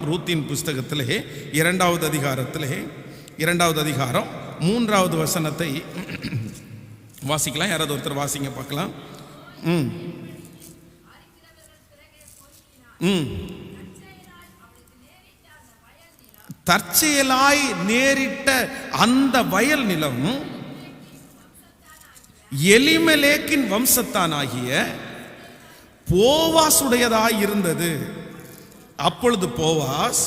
ரூத்தின் புஸ்தகத்திலே இரண்டாவது அதிகாரத்திலே இரண்டாவது அதிகாரம் மூன்றாவது வசனத்தை வாசிக்கலாம். யாராவது ஒருத்தர் வாசிங்க பார்க்கலாம். ம். ம். தற்செயலாய் நேரிட்ட அந்த வயல் நிலம் எலிமலேக்கின் வம்சத்தானாகிய போவாசுடையதாய் இருந்தது. அப்பொழுது போவாஸ்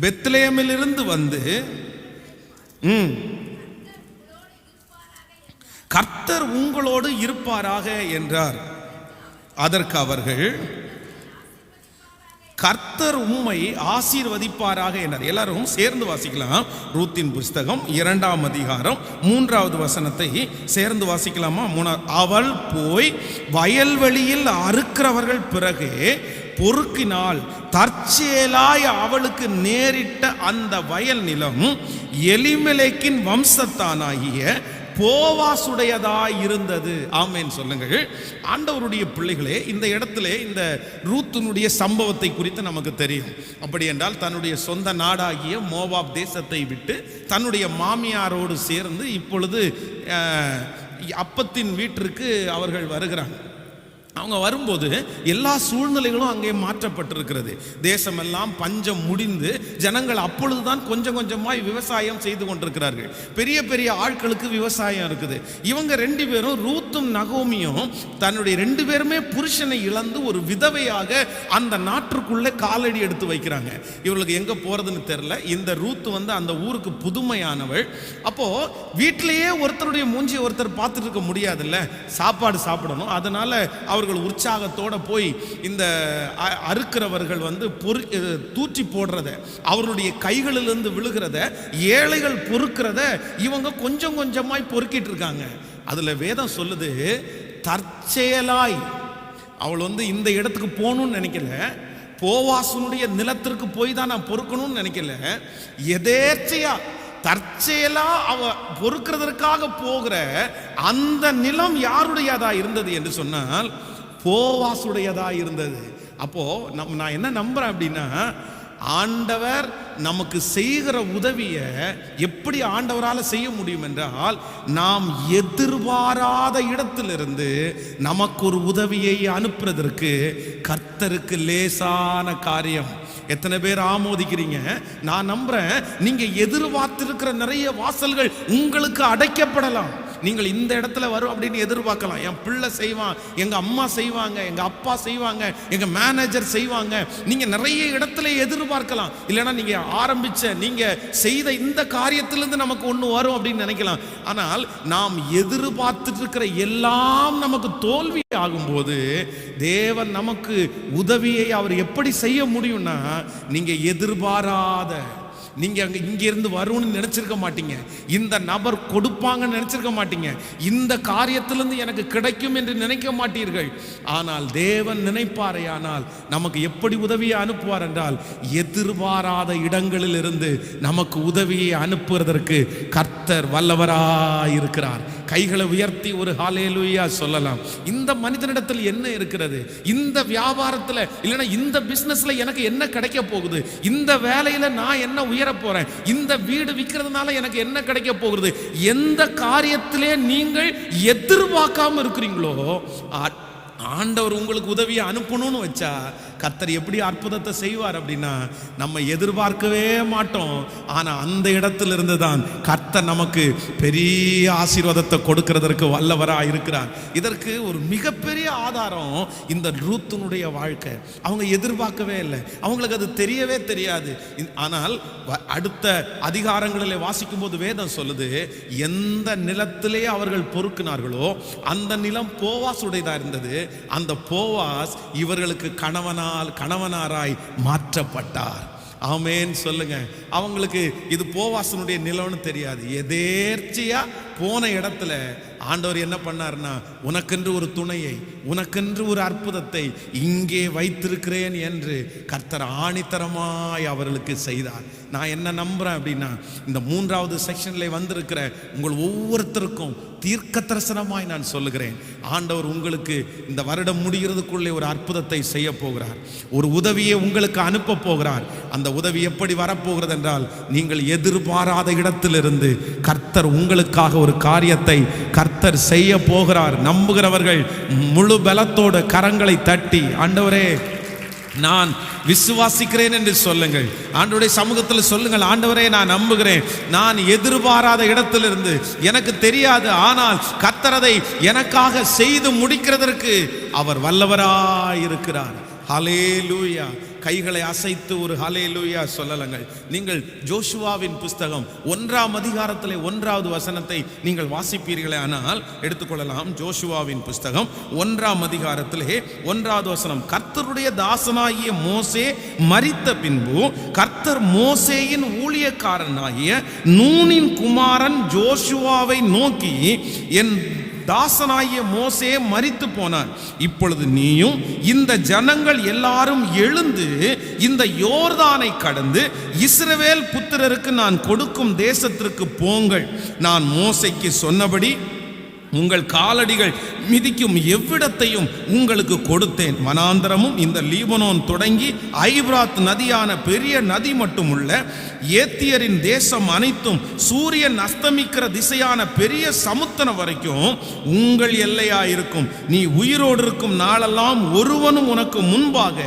பெத்லேமிலிருந்து வந்து ம், கர்த்தர் உங்களோடு இருப்பாராக என்றார். அதற்கு அவர்கள் கர்த்தர் உம்மை ஆசீர்வதிப்பாராக என்றார். எல்லாரும் சேர்ந்து வாசிக்கலாம். ரூத்தின் புஸ்தகம் இரண்டாம் அதிகாரம் மூன்றாவது வசனத்தை சேர்ந்து வாசிக்கலாமா? மூணா அவள் போய் வயல்வெளியில் அறுக்கிறவர்கள் பிறகு பொறுக்கினால் தற்செயலாய் அவளுக்கு நேரிட்ட அந்த வயல் நிலம் எலிமலைக்கின் வம்சத்தானாகிய போவாசுடையதாய் இருந்தது. ஆமேன் சொல்லுங்கள். ஆண்டவருடைய பிள்ளைகளே இந்த இடத்துல இந்த ரூத்தினுடைய சம்பவத்தை குறித்து நமக்கு தெரியும். அப்படி என்றால் தன்னுடைய சொந்த நாடாகிய மோவாப் தேசத்தை விட்டு தன்னுடைய மாமியாரோடு சேர்ந்து இப்பொழுது அப்பத்தின் வீட்டிற்கு அவர்கள் வருகிறாங்க. அவங்க வரும்போது எல்லா சூழ்நிலைகளும் அங்கே மாற்றப்பட்டிருக்கிறது. தேசமெல்லாம் பஞ்சம் முடிந்து ஜனங்கள் அப்பொழுதுதான் கொஞ்சம் கொஞ்சமாய் விவசாயம் செய்து கொண்டிருக்கிறார்கள். பெரிய பெரிய ஆட்களுக்கு விவசாயம் இருக்குது. இவங்க ரெண்டு பேரும் ரூத்தும் நகோமியும் தன்னுடைய ரெண்டு பேருமே புருஷனை இழந்து ஒரு விதவையாக அந்த நாட்டுக்குள்ளே காலடி எடுத்து வைக்கிறாங்க. இவர்களுக்கு எங்கே போகிறதுன்னு தெரியல. இந்த ரூத்து வந்து அந்த ஊருக்கு புதுமையானவள். அப்போது வீட்டிலேயே ஒருத்தருடைய மூஞ்சியை ஒருத்தர் பார்த்துட்டு இருக்க முடியாதுல்ல. சாப்பாடு சாப்பிடணும். அதனால் அவர் அவர்கள் உற்சாகத்தோட போய் இந்த அ- அறுக்கிறவர்கள் வந்து பொறு தூற்றி போடுறத அவருடைய கைகளிலிருந்து விழுகிறத ஏழைகள் பொறுக்கிறத இவங்க கொஞ்சம் கொஞ்சமாய் பொறுக்கிட்டு இருக்காங்க. அதுல வேதம் சொல்லுது தற்செயலாய். அவள் வந்து இந்த இடத்துக்கு போகணும்னு நினைக்கல. போவாசனுடைய நிலத்திற்கு போய் தான் நான் பொறுக்கணும்னு நினைக்கல. எதேச்சையா தற்செயலா அவ பொறுக்கிறதற்காக போகிற அந்த நிலம் யாருடையதா இருந்தது என்று சொன்னால் போவாசுடையதா இருந்தது. அப்போ நம் நான் என்ன நம்புறேன் அப்படின்னா ஆண்டவர் நமக்கு செய்கிற உதவியை எப்படி ஆண்டவரால் செய்ய முடியும் என்றால் நாம் எதிர்பாராத இடத்திலிருந்து நமக்கு ஒரு உதவியை அனுப்புறதற்கு கர்த்தருக்கு லேசான காரியம். எத்தனை பேர் ஆமோதிக்கிறீங்க? நான் நம்புறேன் நீங்க எதிர்பார்த்திருக்கிற நிறைய வாசல்கள் உங்களுக்கு அடைக்கப்படலாம். நீங்கள் இந்த இடத்துல வரும் அப்படின்னு எதிர்பார்க்கலாம். என் பிள்ளை செய்வான் எங்கள் அம்மா செய்வாங்க எங்கள் அப்பா செய்வாங்க எங்கள் மேனேஜர் செய்வாங்க. நீங்கள் நிறைய இடத்துல எதிர்பார்க்கலாம். இல்லைன்னா நீங்கள் ஆரம்பிச்ச நீங்கள் செய்த இந்த காரியத்திலேருந்து நமக்கு ஒன்று வரும் அப்படின்னு நினைக்கலாம். ஆனால் நாம் எதிர்பார்த்துட்டு இருக்கிற எல்லாம் நமக்கு தோல்வி ஆகும்போது தேவன் நமக்கு உதவியை அவர் எப்படி செய்ய முடியும்னா நீங்கள் எதிர்பாராத நீங்க அங்க இங்க இருந்து வரும்னு நினைச்சிருக்க மாட்டீங்க. இந்த நபர் கொடுப்பாங்கன்னு நினைச்சிருக்க மாட்டீங்க. இந்த காரியத்திலிருந்து எனக்கு கிடைக்கும் என்று நினைக்க மாட்டீர்கள். ஆனால் தேவன் நினைப்பாரே ஆனால் நமக்கு எப்படி உதவியை அனுப்புவார் என்றால் எதிர்பாராத இடங்களில் இருந்து நமக்கு உதவியை அனுப்புவதற்கு கர்த்தர் வல்லவராயிருக்கிறார். கைகளை உயர்த்தி ஒரு ஹாலேலுயா சொல்லலாம். இந்த மனிதனிடத்தில் என்ன இருக்கிறது? இந்த வியாபாரத்தில் இல்லைன்னா இந்த பிஸ்னஸில் எனக்கு என்ன கிடைக்க போகுது? இந்த வேலையில் நான் என்ன உயர போகிறேன் இந்த வீடு விற்கிறதுனால எனக்கு என்ன கிடைக்க போகிறது எந்த காரியத்திலே நீங்கள் எதிர்பார்க்காம இருக்கிறீங்களோ ஆண்டவர் உங்களுக்கு உதவியை அனுப்பணும்னு வச்சா கர்த்தர் எப்படி அற்புதத்தை செய்வார் அப்படின்னா நம்ம எதிர்பார்க்கவே மாட்டோம். ஆனால் அந்த இடத்துல இருந்து தான் கர்த்தர் நமக்கு பெரிய ஆசீர்வாதத்தை கொடுக்கறதற்கு வல்லவராக இருக்கிறார். இதற்கு ஒரு மிகப்பெரிய ஆதாரம் இந்த ரூத்தினுடைய வாழ்க்கை. அவங்க எதிர்பார்க்கவே இல்லை. அவங்களுக்கு அது தெரியவே தெரியாது. ஆனால் அடுத்த அதிகாரங்களில் வாசிக்கும் போது வேதம் சொல்லுது எந்த நிலத்திலே அவர்கள் பொறுக்கினார்களோ அந்த நிலம் போவாசுடையதாக இருந்தது. அந்த போவாஸ் இவர்களுக்கு கணவனால் கணவனாராய் மாற்றப்பட்டார். ஆமேன்னு சொல்லுங்க. அவங்களுக்கு இது போவாசனுடைய நிலம்னு தெரியாது. எதேர்ச்சியா போன இடத்துல ஆண்டவர் என்ன பண்ணாருன்னா உனக்கென்று ஒரு துணையை உனக்கென்று ஒரு அற்புதத்தை இங்கே வைத்திருக்கிறேன் என்று கர்த்தர் ஆணித்தரமாய் அவர்களுக்கு செய்தார். நான் என்ன நம்புறேன் அப்படின்னா இந்த மூன்றாவது செக்ஷன்ல வந்திருக்கிற உங்கள் ஒவ்வொருத்தருக்கும் தீர்க்க தரிசனமாய் நான் சொல்லுகிறேன். ஆண்டவர் உங்களுக்கு இந்த வருடம் முடிகிறதுக்குள்ளே ஒரு அற்புதத்தை செய்ய போகிறார். ஒரு உதவியை உங்களுக்கு அனுப்ப போகிறார். அந்த உதவி எப்படி வரப்போகிறது என்றால் நீங்கள் எதிர்பாராத இடத்திலிருந்து கர்த்தர் உங்களுக்காக ஒரு காரியத்தை கர்த்தர் செய்ய போகிறார். நம்புகிறவர்கள் முழு பலத்தோட கரங்களை தட்டி ஆண்டவரே நான் விசுவாசிக்கிறேன் என்று சொல்லுங்கள். ஆண்டவருடைய சமூகத்தில் சொல்லுங்கள் ஆண்டவரே நான் நம்புகிறேன். நான் எதிர்பாராத இடத்திலிருந்து எனக்கு தெரியாது. ஆனால் கத்தரதை எனக்காக செய்து முடிக்கிறதற்கு அவர் வல்லவராயிருக்கிறார். ஹலேலூயா கைகளை அசைத்து ஒரு ஹலேலூயா சொல்லலங்கள். நீங்கள் ஜோஷுவாவின் புஸ்தகம் ஒன்றாம் அதிகாரத்திலே ஒன்றாவது வசனத்தை நீங்கள் வாசிப்பீர்களே ஆனால் எடுத்துக்கொள்ளலாம். ஜோஷுவாவின் புஸ்தகம் ஒன்றாம் அதிகாரத்திலே ஒன்றாவது வசனம் கர்த்தருடைய தாசனாகிய மோசே மறித்த பின்பு கர்த்தர் மோசேயின் ஊழியக்காரனாகிய நூனின் குமாரன் ஜோஷுவாவை நோக்கி என் தாசனாகிய மோசே மறித்து போனான் இப்பொழுது நீயும் இந்த ஜனங்கள் எல்லாரும் எழுந்து இந்த யோர்தானை கடந்து இஸ்ரவேல் புத்திரருக்கு நான் கொடுக்கும் தேசத்திற்கு போங்கள். நான் மோசைக்கு சொன்னபடி உங்கள் காலடிகள் மிதிக்கும் எவ்விடத்தையும் உங்களுக்கு கொடுத்தேன். மனாந்தரமும் இந்த லீபனோன் தொடங்கி ஐப்ராத் நதியான பெரிய நதி மட்டும் உள்ள ஏத்தியரின் தேசம் அனைத்தும் சூரியன் அஸ்தமிக்கிற திசையான பெரிய சமுத்திரம் வரைக்கும் உங்கள் எல்லையாயிருக்கும். நீ உயிரோடு இருக்கும் நாளெல்லாம் ஒருவனும் உனக்கு முன்பாக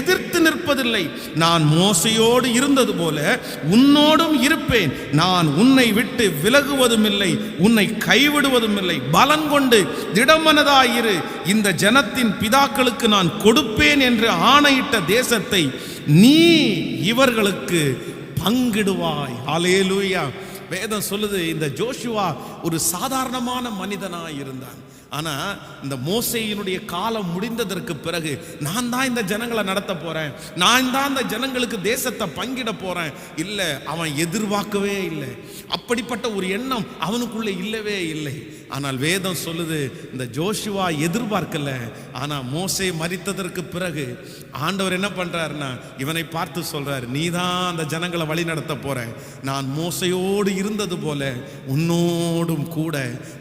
எதிர்த்து நிற்பதில்லை. நான் மோசையோடு இருந்தது போல உன்னோடும் இருப்பேன். நான் உன்னை விட்டு விலகுவதும் இல்லை உன்னை கைவிடுவதும் இல்லை பலன் கொண்டு திடமனதாயிரு. இந்த ஜனத்தின் பிதாக்களுக்கு நான் கொடுப்பேன் என்று ஆணையிட்ட தேசத்தை நீ இவர்களுக்கு பங்கிடுவாய். ஹalleluya. வேதம் சொல்லுது இந்த ஜோஷுவா ஒரு சாதாரணமான மனிதனாக இருந்தான் ஆனா இந்த மோசையினுடைய காலம் முடிந்ததற்கு பிறகு நான் தான் இந்த ஜனங்களை நடத்த போறேன். நான் தான் இந்த ஜனங்களுக்கு தேசத்தை பங்கிட போறேன். இல்லை அவன் எதிர்பார்க்கவே இல்லை. அப்படிப்பட்ட ஒரு எண்ணம் அவனுக்குள்ளே இல்லவே இல்லை. ஆனால் வேதம் சொல்லுது இந்த ஜோஷுவா எதிர்பார்க்கல. ஆனா மோசை மறித்ததற்கு பிறகு ஆண்டவர் என்ன பண்றாருன்னா இவனை பார்த்து சொல்றாரு நீ தான் அந்த ஜனங்களை வழி நடத்த போகிறேன் நான் மோசையோடு இருந்தது போல உன்னோடும் கூட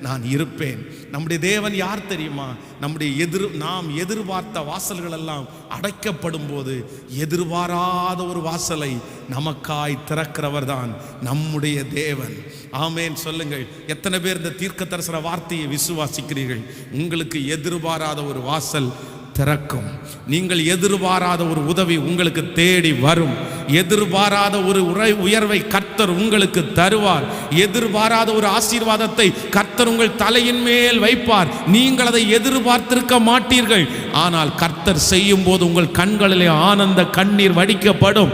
நான் இருப்பேன். நம்முடைய தேவன் யார் தெரியுமா? நம்முடைய எதிர் நாம் எதிர்பார்த்த வாசல்கள் எல்லாம் அடைக்கப்படும் போது எதிர்பாராத ஒரு வாசலை நமக்காய் திறக்கிறவர் தான் நம்முடைய தேவன். ஆமேன். சொல்லுங்கள். எத்தனை பேர் இந்த தீர்க்க தரிசன வார்த்தையை விசுவாசிக்கிறீர்கள்? உங்களுக்கு எதிர்பாராத ஒரு வாசல் திறக்கும். நீங்கள் எதிர்பாராத ஒரு உதவி உங்களுக்கு தேடி வரும். எதிர்பாராத ஒரு உரை உயர்வை கர்த்தர் உங்களுக்கு தருவார். எதிர்பாராத ஒரு ஆசீர்வாதத்தை கர்த்தர் உங்கள் தலையின் மேல் வைப்பார். நீங்கள் அதை எதிர்பார்த்திருக்க மாட்டீர்கள். ஆனால் கர்த்தர் செய்யும் போது உங்கள் கண்களிலே ஆனந்த கண்ணீர் வடிக்கப்படும்.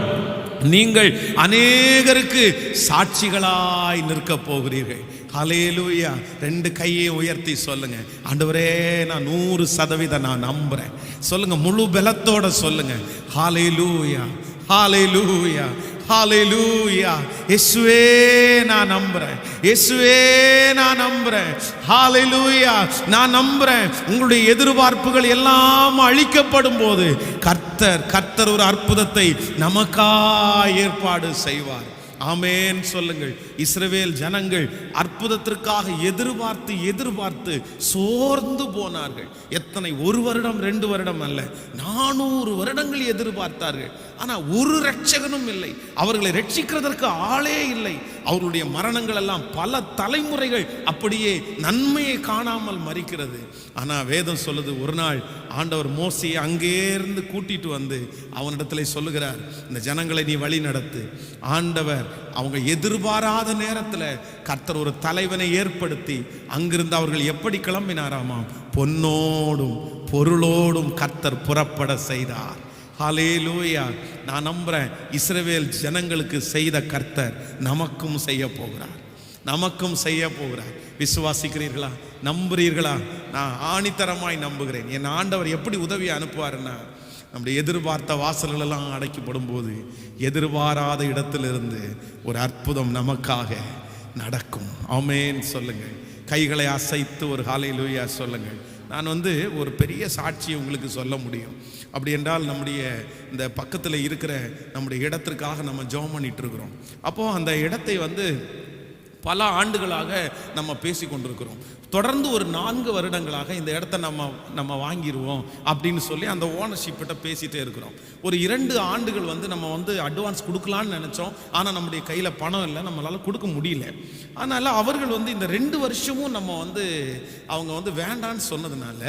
நீங்கள் அநேகருக்கு சாட்சிகளாய் நிற்கப் போகிறீர்கள். ஹலேலூயா ரெண்டு கையை உயர்த்தி சொல்லுங்க. ஆண்டவரே நான் நூறு சதவீதம் நான் நம்புறேன். சொல்லுங்க முழு பலத்தோட சொல்லுங்க. ஹாலையிலூயா ஹாலையிலூயா ஹalleluya. இயேசுவே நான் நம்புறேன். இயேசுவே நான் நம்புறேன். ஹalleluya நான் நம்புறேன். உங்களுடைய எதிர்பார்ப்புகள் எல்லாம் அழிக்கப்படும் போது கர்த்தர் கர்த்தர் ஒரு அற்புதத்தை நமக்கா ஏற்பாடு செய்வார். ஆமேன் சொல்லுங்கள். இஸ்ரவேல் ஜனங்கள் அற்புதத்திற்காக எதிர்பார்த்து எதிர்பார்த்து சோர்ந்து போனார்கள். எத்தனை ஒரு வருடம் ரெண்டு வருடம் அல்ல நானூறு வருடங்கள் எதிர்பார்த்தார்கள். ஆனால் ஒரு ரட்சகனும் இல்லை. அவர்களை ரட்சிக்கிறதற்கு ஆளே இல்லை. அவருடைய மரணங்கள் எல்லாம் பல தலைமுறைகள் அப்படியே நன்மையை காணாமல் மறிக்கிறது. ஆனால் வேதம் சொல்லுது ஒரு நாள் ஆண்டவர் மோசையை அங்கேருந்து கூட்டிட்டு வந்து அவனிடத்துல சொல்லுகிறார் இந்த ஜனங்களை நீ வழி நடத்து ஆண்டவர் அவங்க எதிர்பாராத நேரத்தில் கர்த்தர் ஒரு தலைவனை ஏற்படுத்தி அங்கிருந்து அவர்கள் எப்படி கிளம்பினாராமாம்? பொன்னோடும் பொருளோடும் கர்த்தர் புறப்பட செய்தார். ஹalleluya. நான் நம்புறேன் இஸ்ரவேல் ஜனங்களுக்கு செய்த கர்த்தர் நமக்கும் செய்ய போகிறார். நமக்கும் செய்ய போகிறார். விசுவாசிக்கிறீர்களா? நம்புறீர்களா? நான் ஆணித்தரமாய் நம்புகிறேன். என் ஆண்டவர் எப்படி உதவி அனுப்புவாருன்னா நம்முடைய எதிர்பார்த்த வாசல்களெல்லாம் அடைக்கப்படும் போது எதிர்பாராத இடத்திலிருந்து ஒரு அற்புதம் நமக்காக நடக்கும். ஆமென். சொல்லுங்கள் கைகளை அசைத்து ஒரு ஹalleluya சொல்லுங்கள் நான் வந்து ஒரு பெரிய சாட்சியை உங்களுக்கு சொல்ல முடியும். அப்படி என்றால் நம்முடைய இந்த பக்கத்தில் இருக்கிற நம்முடைய இடத்திற்காக நம்ம ஜெபம் பண்ணிட்டுருக்குறோம். அப்போது அந்த இடத்தை வந்து பல ஆண்டுகளாக நம்ம பேசி கொண்டிருக்கிறோம் தொடர்ந்து ஒரு நான்கு வருடங்களாக இந்த இடத்த நம்ம நம்ம வாங்கிடுவோம் அப்படின்னு சொல்லி அந்த ஓனர்ஷிப்பிட்ட பேசிகிட்டே இருக்கிறோம். ஒரு இரண்டு ஆண்டுகள் வந்து நம்ம வந்து அட்வான்ஸ் கொடுக்கலான்னு நினச்சோம். ஆனால் நம்முடைய கையில் பணம் இல்லை நம்மளால் கொடுக்க முடியல. அதனால் அவர்கள் வந்து இந்த ரெண்டு வருஷமும் நம்ம வந்து அவங்க வந்து வேண்டான்னு சொன்னதுனால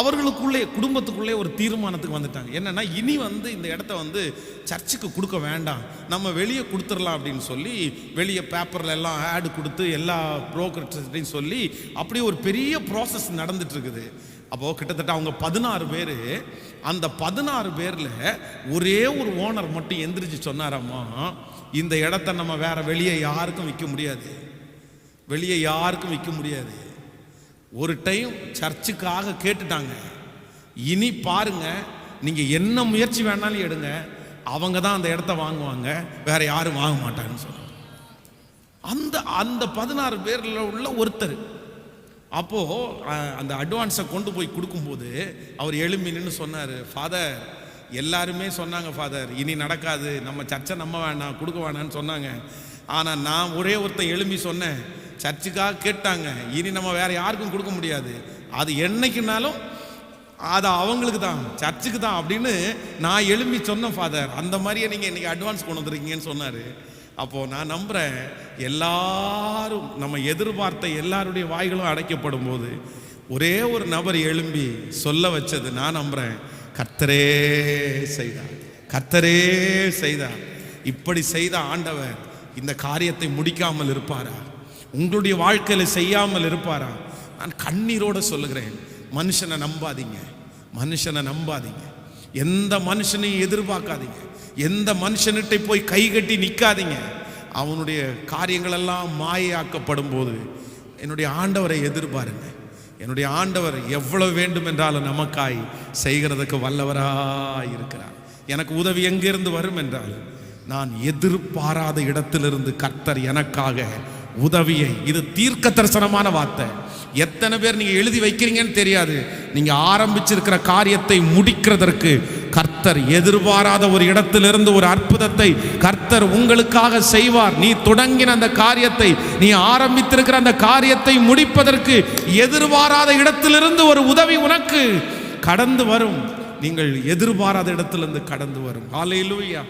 அவர்களுக்குள்ளே குடும்பத்துக்குள்ளே ஒரு தீர்மானத்துக்கு வந்துட்டாங்க. என்னென்னா இனி வந்து இந்த இடத்த வந்து சர்ச்சுக்கு கொடுக்க வேண்டாம். நம்ம வெளியே கொடுத்துடலாம் அப்படின்னு சொல்லி வெளியே பேப்பரில் எல்லாம் ஆடு கொடுத்து எல்லா புரோக்கர்ட்டையும் சொல்லி அப்படி ஒரு பெரிய ப்ராசஸ் நடந்துட்டு இருக்குது அப்போ கிட்டத்தட்ட அவங்க பதினாறு பேர் அந்த பதினாறு பேரில் ஒரே ஒரு ஓனர் மட்டும் எந்திரிச்சு சொன்னாராம்மா இந்த இடத்த நம்ம வேற வெளியே யாருக்கும் விற்க முடியாது. வெளியே யாருக்கும் விற்க முடியாது. ஒரு டைம் சர்ச்சுக்காக கேட்டுட்டாங்க. இனி பாருங்க நீங்க என்ன முயற்சி வேணாலும் எடுங்க. அவங்க தான் அந்த இடத்த வாங்குவாங்க. வேற யாரும் வாங்க மாட்டாங்கன்னு சொல்லுவாங்க அந்த அந்த பதினாறு பேர்ல உள்ள ஒருத்தர் அப்போது அந்த அட்வான்ஸை கொண்டு போய் கொடுக்கும்போது அவர் எழும்பி நின்று சொன்னார் ஃபாதர் எல்லாருமே சொன்னாங்க ஃபாதர் இனி நடக்காது. நம்ம சர்ச்சை நம்ம வேணாம் கொடுக்க வேணாம்னு சொன்னாங்க. ஆனால் நான் ஒரே ஒருத்தன் எழும்பி சொன்னேன். சர்ச்சுக்காக கேட்டாங்க. இனி நம்ம வேறு யாருக்கும் கொடுக்க முடியாது. அது என்னைக்குனாலும் அது அவங்களுக்கு தான். சர்ச்சுக்கு தான். அப்படின்னு நான் எழும்பி சொன்னேன் ஃபாதர் அந்த மாதிரியே நீங்கள் இன்றைக்கி அட்வான்ஸ் கொண்டு வந்துருக்கீங்கன்னு சொன்னார். அப்போது நான் நம்புகிறேன் எல்லாரும் நம்ம எதிர்பார்த்த எல்லாருடைய வாய்களும் அடைக்கப்படும் போது ஒரே ஒரு நபர் எழும்பி சொல்ல வச்சது நான் நம்புகிறேன் கத்தரே செய்தார் கத்தரே செய்தார். இப்படி செய்த ஆண்டவர் இந்த காரியத்தை முடிக்காமல் இருப்பாரா? உங்களுடைய வாழ்க்கையில் செய்யாமல் இருப்பாரா? நான் கண்ணீரோடு சொல்லுகிறேன் மனுஷனை நம்பாதீங்க மனுஷனை நம்பாதீங்க. எந்த மனுஷனையும் எதிர்பார்க்காதீங்க. எந்த மனுஷனிட்ட போய் கை கட்டி நிற்காதீங்க அவனுடைய காரியங்களெல்லாம் மாயாக்கப்படும் போது என்னுடைய ஆண்டவரை எதிர்பாருங்க. என்னுடைய ஆண்டவர் எவ்வளவு வேண்டும் என்றாலும் நமக்காய் செய்கிறதுக்கு வல்லவராய் இருக்கிறார். எனக்கு உதவி எங்கிருந்து வரும் என்றால் நான் எதிர்பாராத இடத்திலிருந்து கர்த்தர் எனக்காக உதவியை இது தீர்க்க தரிசனமான வார்த்தை. எத்தனை பேர் நீங்கள் எழுதி வைக்கிறீங்கன்னு தெரியாது. நீங்கள் ஆரம்பிச்சிருக்கிற காரியத்தை முடிக்கிறதற்கு கர்த்தர் எதிர்பாராத ஒரு இடத்திலிருந்து ஒரு அற்புதத்தை கர்த்தர் உங்களுக்காக செய்வார். நீ தொடங்கின அந்த காரியத்தை நீ ஆரம்பித்திருக்கிற அந்த காரியத்தை முடிப்பதற்கு எதிர்பாராத இடத்திலிருந்து ஒரு உதவி உனக்கு கடந்து வரும். நீங்கள் எதிர்பாராத இடத்திலிருந்து கடந்து வரும். ஆலையிலூயா